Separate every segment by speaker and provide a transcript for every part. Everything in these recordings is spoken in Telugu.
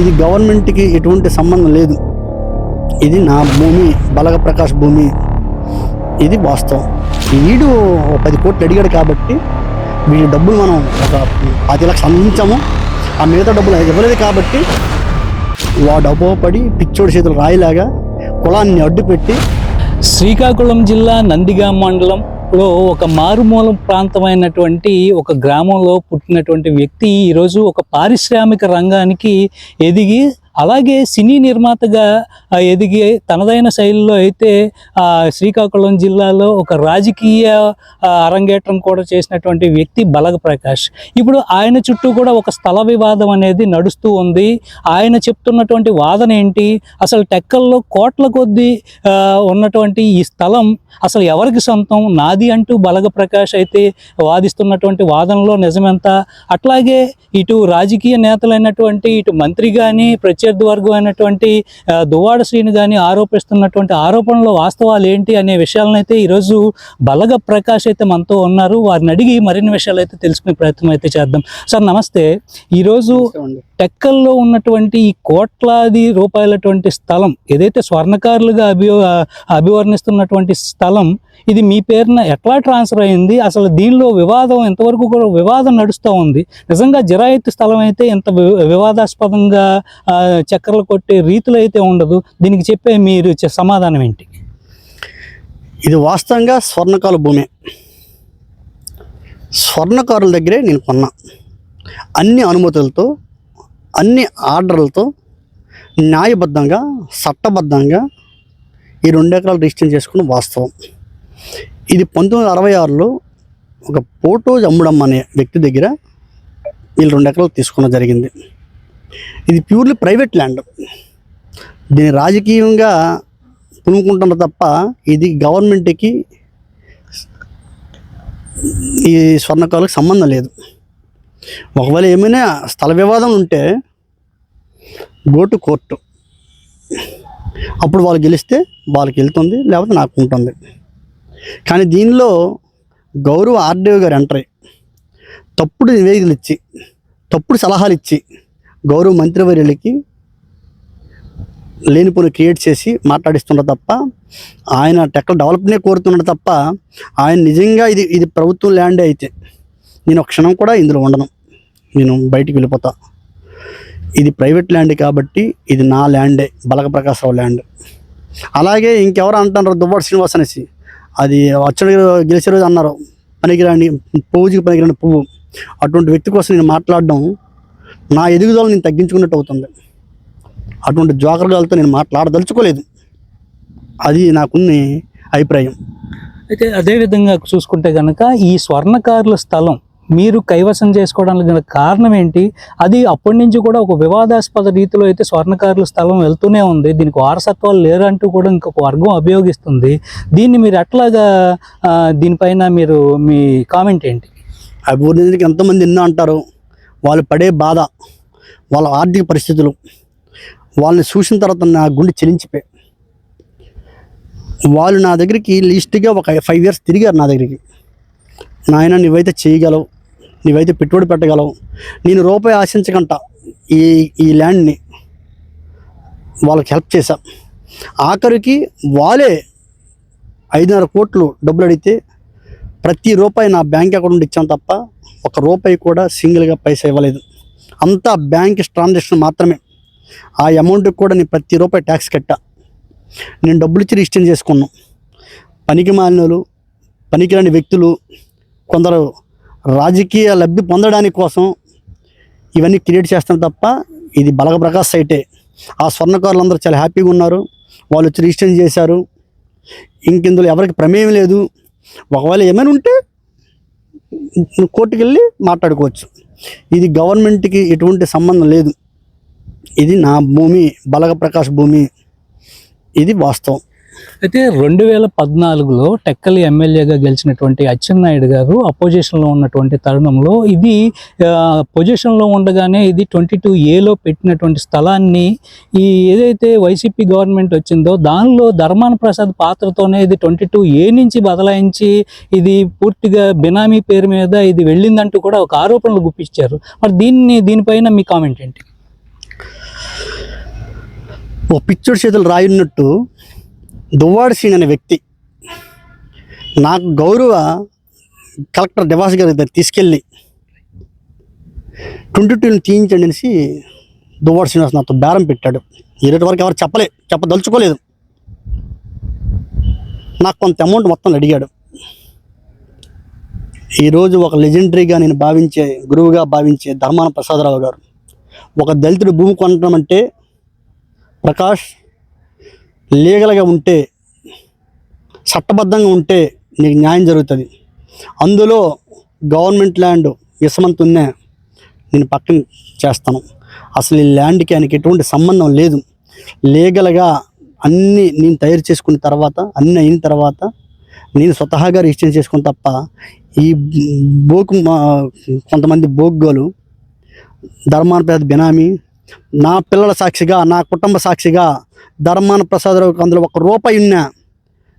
Speaker 1: ఇది గవర్నమెంట్కి ఎటువంటి సంబంధం లేదు. ఇది నా భూమి బలగ ప్రకాష్ భూమి. ఇది వాస్తవం. వీడు పది కోట్లు అడిగాడు కాబట్టి వీడి డబ్బులు మనం ఒక పది లక్షలు అందించాము. ఆ మిగతా డబ్బులు ఇవ్వలేదు కాబట్టి వాడు అపోపడి పిచ్చోడి చేతులు రాయిలాగా కులాన్ని అడ్డుపెట్టి
Speaker 2: శ్రీకాకుళం జిల్లా నందిగా మండలం లో ఒక మారుమూల ప్రాంతమైనటువంటి ఒక గ్రామంలో పుట్టినటువంటి వ్యక్తి ఈరోజు ఒక పారిశ్రామిక రంగానికి ఎదిగి అలాగే సినీ నిర్మాతగా ఎదిగి తనదైన శైలిలో అయితే శ్రీకాకుళం జిల్లాలో ఒక రాజకీయ అరంగేట్రం కూడా చేసినటువంటి వ్యక్తి బలగ ప్రకాష్ ఇప్పుడు ఆయన చుట్టూ కూడా ఒక స్థల వివాదం అనేది నడుస్తూ ఉంది. ఆయన చెప్తున్నటువంటి వాదన ఏంటి? అసలు టెక్కల్లో కోట్ల కొద్దీ ఆ, ఉన్నటువంటి ఈ స్థలం అసలు ఎవరికి సొంతం? నాది అంటూ బలగ ప్రకాష్ అయితే వాదిస్తున్నటువంటి వాదనలో నిజమెంత? అట్లాగే ఇటు రాజకీయ నేతలైనటువంటి ఇటు మంత్రి కానీ ప్రత్యర్థి వర్గం అయినటువంటి దువ్వాడ శ్రీని కానీ ఆరోపిస్తున్నటువంటి ఆరోపణలో వాస్తవాలు ఏంటి అనే విషయాలను అయితే ఈరోజు బలగ ప్రకాష్ అయితే మనతో ఉన్నారు. వారిని అడిగి మరిన్ని విషయాలు అయితే తెలుసుకునే ప్రయత్నం అయితే చేద్దాం. సార్ నమస్తే. ఈరోజు టెక్కల్లో ఉన్నటువంటి ఈ కోట్లాది రూపాయలటువంటి స్థలం ఏదైతే స్వర్ణకారులుగా అభి అభివర్ణిస్తున్నటువంటి స్థలం ఇది మీ పేరున ఎట్లా ట్రాన్స్ఫర్ అయింది? అసలు దీనిలో వివాదం ఎంతవరకు కూడా వివాదం నడుస్తూ ఉంది. నిజంగా జిరాయితీ స్థలం అయితే ఇంత వివాదాస్పదంగా చక్కెరలు కొట్టే రీతిలో అయితే ఉండదు. దీనికి చెప్పే మీరు సమాధానం ఏంటి?
Speaker 1: ఇది వాస్తవంగా స్వర్ణకాల భూమి. స్వర్ణకారుల దగ్గరే నేను కొన్నా. అన్ని అనుమతులతో అన్ని ఆర్డర్లతో న్యాయబద్ధంగా చట్టబద్ధంగా ఈ రెండు ఎకరాలు రిజిస్టర్ చేసుకున్న వాస్తవం. ఇది పంతొమ్మిది వందల అరవై ఆరులో ఒక ఫోటో అమ్ముడమ్మ అనే వ్యక్తి దగ్గర వీళ్ళు రెండు ఎకరాలు తీసుకోవడం జరిగింది. ఇది ప్యూర్లీ ప్రైవేట్ ల్యాండ్. దీన్ని రాజకీయంగా పునుకుంటున్న తప్ప ఇది గవర్నమెంట్కి ఈ స్వర్ణకాలకు సంబంధం లేదు. ఒకవేళ ఏమైనా స్థల వివాదం ఉంటే గోటు కోర్టు. అప్పుడు వాళ్ళు గెలిస్తే వాళ్ళకి వెళ్తుంది లేకపోతే నాకు ఉంటుంది. కానీ దీనిలో గౌరవ ఆర్డీఓ గారు ఎంటర్ అయ్యి తప్పుడు నివేదికలు ఇచ్చి తప్పుడు సలహాలు ఇచ్చి గౌరవ మంత్రివర్యులకి లేనిపోని క్రియేట్ చేసి మాట్లాడిస్తున్నారు తప్ప ఆయన టెక్ల డెవలప్నే కోరుతున్నాడు తప్ప ఆయన నిజంగా ఇది ఇది ప్రభుత్వం ల్యాండే అయితే నేను ఒక క్షణం కూడా ఇందులో ఉండను. నేను బయటికి వెళ్ళిపోతా. ఇది ప్రైవేట్ ల్యాండ్ కాబట్టి ఇది నా ల్యాండే బలక ప్రకాశరావు ల్యాండ్. అలాగే ఇంకెవరు అంటున్నారు దువ్వాడు శ్రీనివాస్ అనేసి. అది వచ్చడి గెలిచే రోజు అన్నారు పనికిరాని పూజకి పనికిరాని పువ్వు. అటువంటి వ్యక్తి కోసం నేను మాట్లాడడం నా ఎదుగుదల నేను తగ్గించుకున్నట్టు అవుతుంది. అటువంటి జోకర్గాలతో నేను మాట్లాడదలుచుకోలేదు. అది నాకున్న అభిప్రాయం.
Speaker 2: అయితే అదేవిధంగా చూసుకుంటే కనుక ఈ స్వర్ణకారుల స్థలం మీరు కైవసం చేసుకోవడానికి గల కారణం ఏంటి? అది అప్పటి నుంచి కూడా ఒక వివాదాస్పద రీతిలో అయితే స్వర్ణకారుల స్థలం వెళ్తూనే ఉంది. దీనికి వారసత్వాలు లేరంటూ కూడా ఇంకొక వర్గం అభియోగిస్తుంది. దీన్ని మీరు ఎట్లాగా దీనిపైన మీరు మీ కామెంట్ ఏంటి?
Speaker 1: అభివృద్ధికి ఎంతమంది ఎన్నో అంటారు. వాళ్ళు పడే బాధ వాళ్ళ ఆర్థిక పరిస్థితులు వాళ్ళని చూసిన తర్వాత నా గుండె చెలించిపోయి. వాళ్ళు నా దగ్గరికి లీస్ట్గా ఒక ఫైవ్ ఇయర్స్ తిరిగారు నా దగ్గరికి. నాయన నువ్వైతే చేయగలవు. నువ్వైతే పెట్టుబడి పెట్టగలవు. నేను రూపాయి ఆశించకంట ఈ ఈ ల్యాండ్ని. వాళ్ళకి హెల్ప్ చేశాం. ఆఖరికి వాళ్ళే ఐదున్నర కోట్లు డబ్బులు అడిగితే ప్రతి రూపాయి నా బ్యాంక్ అకౌంట్ నుండి ఇచ్చాను తప్ప ఒక రూపాయి కూడా సింగిల్గా పైసా ఇవ్వలేదు. అంతా బ్యాంక్ ట్రాన్సాక్షన్ మాత్రమే. ఆ అమౌంట్కి కూడా నేను ప్రతి రూపాయి ట్యాక్స్ కట్టా. నేను డబ్బులు ఇచ్చి రిజిస్టర్ చేసుకున్నాను పనికి మాలినోళ్ళు పనికిరాని వ్యక్తులు కొందరు రాజకీయ లబ్ధి పొందడానికి కోసం ఇవన్నీ క్రియేట్ చేస్తాను తప్ప ఇది బలగప్రకాష్ సైటే. ఆ స్వర్ణకారులు అందరూ చాలా హ్యాపీగా ఉన్నారు. వాళ్ళు వచ్చి రిజిస్టర్ చేశారు. ఇంకెందులో ఎవరికి ప్రమేయం లేదు. ఒకవేళ ఏమైనా ఉంటే కోర్టుకు వెళ్ళి మాట్లాడుకోవచ్చు. ఇది గవర్నమెంట్కి ఎటువంటి సంబంధం లేదు. ఇది నా భూమి బలగ ప్రకాష్ భూమి. ఇది వాస్తవం.
Speaker 2: అయితే రెండు వేల పద్నాలుగులో టెక్కలి ఎమ్మెల్యేగా గెలిచినటువంటి అచ్చెన్నాయుడు గారు అపోజిషన్లో ఉన్నటువంటి తరుణంలో ఇది పొజిషన్లో ఉండగానే ఇది ట్వంటీ టూ ఏలో పెట్టినటువంటి స్థలాన్ని ఈ ఏదైతే వైసీపీ గవర్నమెంట్ వచ్చిందో దానిలో ధర్మాన ప్రసాద్ పాత్రతోనే ఇది ట్వంటీ టూ ఏ నుంచి బదలాయించి ఇది పూర్తిగా బినామీ పేరు మీద ఇది వెళ్ళిందంటూ కూడా ఒక ఆరోపణలు గుప్పించారు. మరి దీన్ని దీనిపైన మీ కామెంట్ ఏంటి?
Speaker 1: ఓ పిచ్చుడు చేతులు రాయున్నట్టు దువ్వాడి సీన్ అనే వ్యక్తి. నాకు గౌరవ కలెక్టర్ దివాస్ గారి దగ్గర తీసుకెళ్ళి ట్వంటీ టూని తీయించండి అనేసి దువ్వాడి శ్రీనివాస్ నాతో బేరం పెట్టాడు. ఈరోజు వరకు ఎవరు చెప్పలే చెప్పదలుచుకోలేదు. నాకు కొంత అమౌంట్ మొత్తం అడిగాడు. ఈరోజు ఒక లెజెండరీగా నేను భావించే గురువుగా భావించే ధర్మాన ప్రసాదరావు గారు ఒక దళితుడు భూమి కొనడం అంటే ప్రకాష్ లీగల్గా ఉంటే చట్టబద్ధంగా ఉంటే నీకు న్యాయం జరుగుతుంది. అందులో గవర్నమెంట్ ల్యాండ్ ఇసమంత ఉన్నా నేను పక్కన చేస్తాను. అసలు ఈ ల్యాండ్కి ఆయనకి ఎటువంటి సంబంధం లేదు. లీగల్గా అన్నీ నేను తయారు చేసుకున్న తర్వాత అన్నీ అయిన తర్వాత నేను స్వతహాగా రిజిస్టర్ చేసుకుని తప్ప ఈ బోకు కొంతమంది బోగ్గోలు ధర్మాన ప్రసాద్ బినామీ నా పిల్లల సాక్షిగా నా కుటుంబ సాక్షిగా ధర్మాన ప్రసాదరావుకి అందులో ఒక రూపాయి ఉన్నా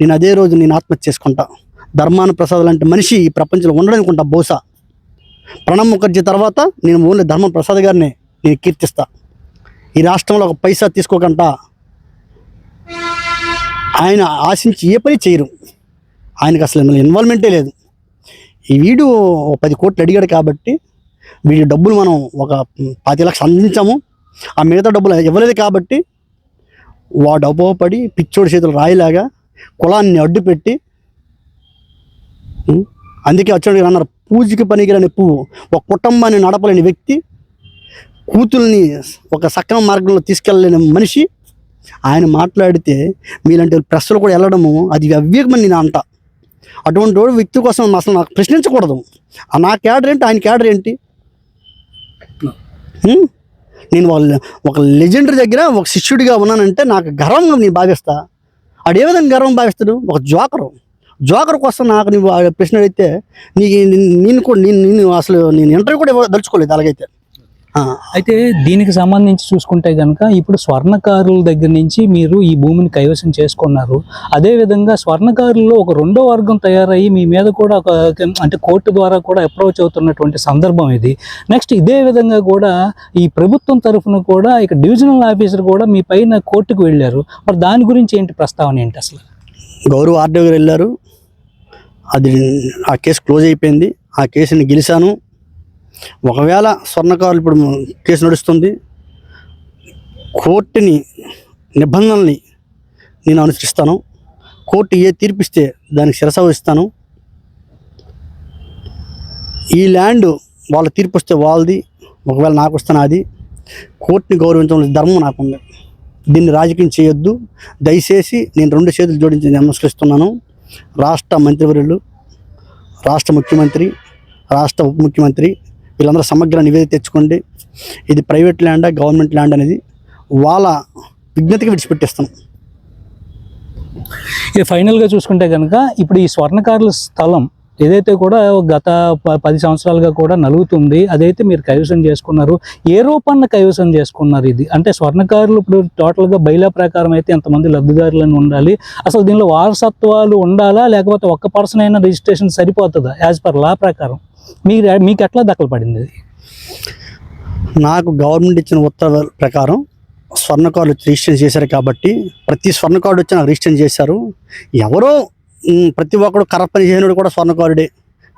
Speaker 1: నేను అదే రోజు నేను ఆత్మహత్య చేసుకుంటా. ధర్మాన ప్రసాద్ లాంటి మనిషి ఈ ప్రపంచంలో ఉండడనుకుంటా బహుశా. ప్రణబ్ ముఖర్జీ తర్వాత నేను ఓన్లీ ధర్మ ప్రసాద్ గారిని నేను కీర్తిస్తా. ఈ రాష్ట్రంలో ఒక పైసా తీసుకోకుండా ఆయన ఆశించి ఏ పని చేయరు. ఆయనకు అసలు ఇన్వాల్వ్మెంటే లేదు. ఈ వీడు ఒక పది కోట్లు అడిగాడు కాబట్టి వీడి డబ్బులు మనం ఒక పది లక్షలు అందించాము. ఆ మిగతా డబ్బులు ఇవ్వలేదు కాబట్టి వాడు అపోపడి పిచ్చోడి చేతులు రాయిలాగా కులాన్ని అడ్డుపెట్టి? అందుకే వచ్చాడు అన్నారు పూజకి పనికిరాని పువ్వు ఒక కుటుంబాన్ని నడపలేని వ్యక్తి కూతుల్ని ఒక సక్రమ మార్గంలో తీసుకెళ్ళలేని మనిషి ఆయన మాట్లాడితే మీలాంటి ప్రెస్లో కూడా వెళ్ళడము అది అవ్యకమని నేను అంట అటువంటి వాడు వ్యక్తి కోసం అసలు నాకు ప్రశ్నించకూడదు ఆ నా క్యాడర్ ఏంటి ఆయన క్యాడర్ ఏంటి? నేను వాళ్ళ ఒక లెజెండరీ దగ్గర ఒక శిష్యుడిగా ఉన్నానంటే నాకు గర్వంగా నేను భావిస్తా. ఆడు ఏ విధంగా గర్వం భావిస్తాడు? ఒక జోకరు జోకర్ కోసం నాకు నువ్వు ప్రశ్న అడిగితే నీ నేను కూడా నేను నేను అసలు నేను ఇంటర్వ్యూ కూడా దలుచుకోలేదు అలాగైతే.
Speaker 2: అయితే దీనికి సంబంధించి చూసుకుంటే కనుక ఇప్పుడు స్వర్ణకారుల దగ్గర నుంచి మీరు ఈ భూమిని కైవసం చేసుకున్నారు. అదేవిధంగా స్వర్ణకారుల్లో ఒక రెండో వర్గం తయారయ్యి మీ మీద కూడా ఒక అంటే కోర్టు ద్వారా కూడా అప్రోచ్ అవుతున్నటువంటి సందర్భం ఇది. నెక్స్ట్ ఇదే విధంగా కూడా ఈ ప్రభుత్వం తరఫున కూడా ఇక డివిజనల్ ఆఫీసర్ కూడా మీ పైన కోర్టుకు వెళ్ళారు. మరి దాని గురించి ఏంటి ప్రస్తావన ఏంటి అసలు?
Speaker 1: గౌరవ ఆర్డర్ గారు వెళ్ళారు. అది ఆ కేసు క్లోజ్ అయిపోయింది. ఆ కేసుని గెలిచాను. ఒకవేళ స్వర్ణకారులు ఇప్పుడు కేసు నడుస్తుంది కోర్టుని నిబంధనల్ని నేను అనుసరిస్తాను. కోర్టు ఏ తీర్పిస్తే దానికి శిరసవహిస్తాను ఈ ల్యాండ్ వాళ్ళ తీర్పు వస్తే వాళ్ళది ఒకవేళ నాకు వస్తే నాది. కోర్టుని గౌరవించడం ధర్మం నాకుంది. దీన్ని రాజకీయం చేయొద్దు. దయచేసి నేను రెండు చేతులు జోడించి నమస్కరిస్తున్నాను. రాష్ట్ర మంత్రివర్యులు రాష్ట్ర ముఖ్యమంత్రి రాష్ట్ర ఉప ముఖ్యమంత్రి వీళ్ళందరూ సమగ్ర నివేదిక తెచ్చుకోండి. ఇది ప్రైవేట్ ల్యాండా గవర్నమెంట్ ల్యాండ్ అనేది వాళ్ళ విజ్ఞతకి విడిచిపెట్టేస్తాం.
Speaker 2: ఇది ఫైనల్గా చూసుకుంటే కనుక ఇప్పుడు ఈ స్వర్ణకారుల స్థలం ఏదైతే కూడా గత ప- పది సంవత్సరాలుగా కూడా నలుగుతుంది అదైతే మీరు కైవసం చేసుకున్నారు ఏ రూపాన్ని కైవసం చేసుకున్నారు ఇది? అంటే స్వర్ణకారులు ఇప్పుడు టోటల్గా బైలా ప్రకారం అయితే ఎంతమంది లబ్ధిదారులను ఉండాలి? అసలు దీనిలో వారసత్వాలు ఉండాలా? లేకపోతే ఒక్క పర్సన్ అయినా రిజిస్ట్రేషన్ సరిపోతుందా? యాజ్ పర్ లా ప్రకారం. మీరు మీకు ఎట్లా దఖలు పడింది
Speaker 1: నాకు గవర్నమెంట్ ఇచ్చిన ఉత్తర్వుల ప్రకారం స్వర్ణ కార్డు రిజిస్టర్ చేశారు కాబట్టి ప్రతి స్వర్ణ కార్డు వచ్చి నాకు రిజిస్టర్ చేశారు. ఎవరో ప్రతి ఒక్కడు కర్ర పని చేసినోడు కూడా స్వర్ణ కార్డే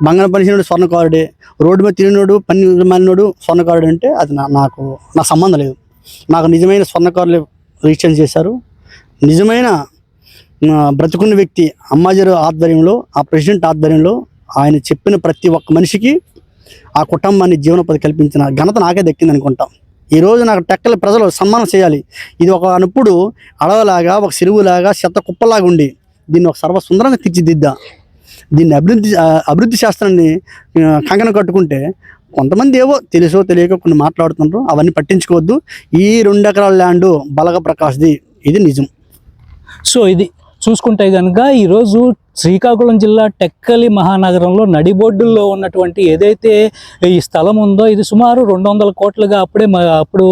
Speaker 1: బంగారం పని చేసినోడు స్వర్ణ కార్డే రోడ్డు మీద తిరిగినోడు పని మాలినోడు స్వర్ణ కార్డు అంటే అది నా నాకు నా సంబంధం లేదు. నాకు నిజమైన స్వర్ణ కార్డులు రిజిస్టర్ చేశారు. నిజమైన బ్రతుకున్న వ్యక్తి అమ్మాజరు ఆధ్వర్యంలో ఆ ప్రెసిడెంట్ ఆధ్వర్యంలో ఆయన చెప్పిన ప్రతి ఒక్క మనిషికి ఆ కుటుంబాన్ని జీవనోపాధి కల్పించిన ఘనత నాకే దక్కింది అనుకుంటాం. ఈ రోజు నాకు టెక్కల ప్రజలు సన్మానం చేయాలి. ఇది ఒక అనుప్పుడు అడవలాగా ఒక చెరువులాగా చెత్త కుప్పలాగా ఉండి దీన్ని ఒక సర్వ సుందరంగా తీర్చిదిద్దా. దీన్ని అభివృద్ధి అభివృద్ధి శాస్త్రాన్ని కంకణం కట్టుకుంటే కొంతమంది ఏవో తెలుసో తెలియక కొన్ని మాట్లాడుతుంటారు అవన్నీ పట్టించుకోవద్దు. ఈ రెండు ఎకరాల ల్యాండ్ బలగ ప్రకాష్ది. ఇది నిజం.
Speaker 2: సో ఇది చూసుకుంటే కనుక ఈరోజు శ్రీకాకుళం జిల్లా టెక్కలి మహానగరంలో నడిబొడ్డుల్లో ఉన్నటువంటి ఏదైతే ఈ స్థలం ఉందో ఇది సుమారు రెండు వందల కోట్లుగా అప్పుడే అప్పుడు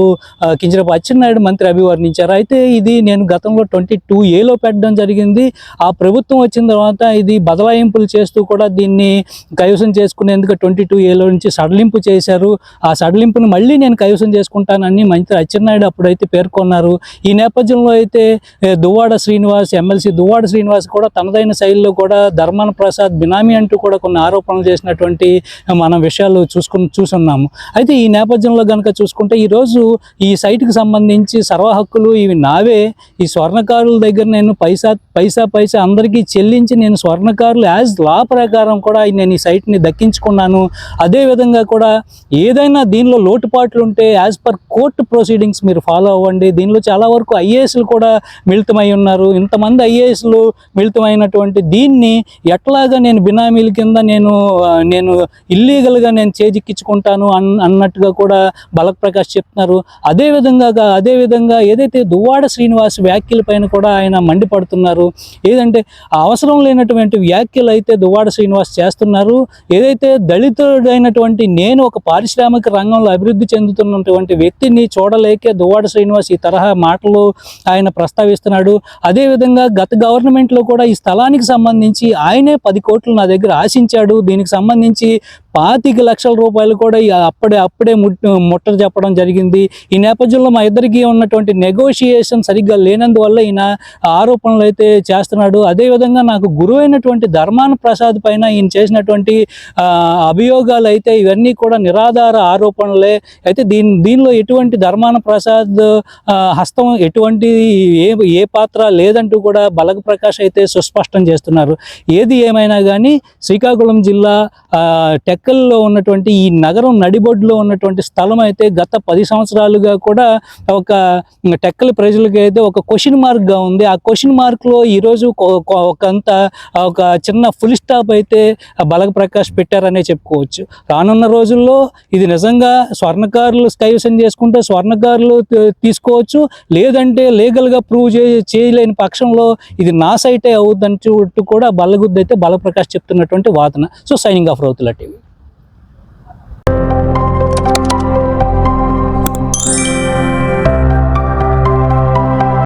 Speaker 2: కింజరపు అచ్చెన్నాయుడు మంత్రి అభివర్ణించారు. అయితే ఇది నేను గతంలో ట్వంటీ టూ ఏలో పెట్టడం జరిగింది. ఆ ప్రభుత్వం వచ్చిన తర్వాత ఇది బదలాయింపులు చేస్తూ కూడా దీన్ని కైవసం చేసుకునేందుకు ట్వంటీ టూ ఏలో నుంచి సడలింపు చేశారు. ఆ సడలింపును మళ్ళీ నేను కైవసం చేసుకుంటానని మంత్రి అచ్చెన్నాయుడు అప్పుడైతే పేర్కొన్నారు. ఈ నేపథ్యంలో అయితే దువ్వాడ శ్రీనివాస్ ఎమ్మెల్సీ దువ్వాడ శ్రీనివాస్ కూడా తనదైన శైలిలో కూడా ధర్మాన ప్రసాద్ బినామీ అంటూ కూడా కొన్ని ఆరోపణలు చేసినటువంటి మనం విషయాలు చూసుకుని చూసున్నాము. అయితే ఈ నేపథ్యంలో కనుక చూసుకుంటే ఈరోజు ఈ సైట్కి సంబంధించి సర్వ హక్కులు ఇవి నావే. ఈ స్వర్ణకారుల దగ్గర నేను పైసా పైసా పైసా అందరికీ చెల్లించి నేను స్వర్ణకారులు యాజ్ లా ప్రకారం కూడా నేను ఈ సైట్ని దక్కించుకున్నాను. అదేవిధంగా కూడా ఏదైనా దీనిలో లోటుపాట్లు ఉంటే యాజ్ పర్ కోర్టు ప్రొసీడింగ్స్ మీరు ఫాలో అవ్వండి. దీనిలో చాలా వరకు ఐఏఎస్లు కూడా మిళితమై ఉన్నారు. ఇంతమంది ఐఏఎస్లు మిళితమైనటువంటి దీన్ని ఎట్లాగా నేను బినామీల కింద నేను నేను ఇల్లీగల్గా నేను చేజిక్కించుకుంటాను అన్ అన్నట్టుగా కూడా బలక్ ప్రకాష్ చెప్తున్నారు అదేవిధంగా అదేవిధంగా ఏదైతే దువ్వాడ శ్రీనివాస్ వ్యాఖ్యల పైన కూడా ఆయన మండిపడుతున్నారు ఏదంటే అవసరం లేనటువంటి వ్యాఖ్యలు అయితే దువ్వాడ శ్రీనివాస్ చేస్తున్నారు ఏదైతే దళితుడైనటువంటి నేను ఒక పారిశ్రామిక రంగంలో అభివృద్ధి చెందుతున్నటువంటి వ్యక్తిని చూడలేకే దువ్వాడ శ్రీనివాస్ ఈ తరహా మాటలు ఆయన ప్రస్తావిస్తున్నాడు. అదేవిధంగా గత గవర్నమెంట్లో కూడా ఈ స్థలానికి సంబంధించి ఆయనే పది కోట్లు నా దగ్గర ఆశించాడు. దీనికి సంబంధించి పాతిక లక్షల రూపాయలు కూడా అప్పుడే అప్పుడే ముట్ ముట్టలు చెప్పడం జరిగింది. ఈ నేపథ్యంలో మా ఇద్దరికి ఉన్నటువంటి నెగోషియేషన్ సరిగ్గా లేనందువల్ల ఈయన ఆరోపణలు అయితే చేస్తున్నాడు. అదేవిధంగా నాకు గురువైనటువంటి ధర్మాన ప్రసాద్ పైన ఈయన చేసినటువంటి అభియోగాలు అయితే ఇవన్నీ కూడా నిరాధార ఆరోపణలే. అయితే దీని దీనిలో ఎటువంటి ధర్మాన ప్రసాద్ హస్తం ఎటువంటి ఏ ఏ పాత్ర లేదంటూ కూడా బలగ ప్రకాష్ అయితే సుస్పష్టం చేస్తున్నారు. ఏది ఏమైనా కానీ శ్రీకాకుళం జిల్లా టెక్ టెక్కల్లో ఉన్నటువంటి ఈ నగరం నడిబొడ్డులో ఉన్నటువంటి స్థలం అయితే గత పది సంవత్సరాలుగా కూడా ఒక టెక్కల ప్రజలకి అయితే ఒక క్వశ్చన్ మార్క్గా ఉంది. ఆ క్వశ్చన్ మార్క్లో ఈరోజు ఒకంత ఒక చిన్న ఫుల్ స్టాప్ అయితే బలగ ప్రకాష్ పెట్టారనే చెప్పుకోవచ్చు. రానున్న రోజుల్లో ఇది నిజంగా స్వర్ణకారులు స్కైవసం చేసుకుంటే స్వర్ణకారులు తీసుకోవచ్చు. లేదంటే లీగల్గా ప్రూవ్ చే చేయలేని పక్షంలో ఇది నా సైటే అవుద్దని కూడా బలగుద్దు అయితే బలప్రకాష్ చెప్తున్నటువంటి వాదన. So signing off Rauthula TV.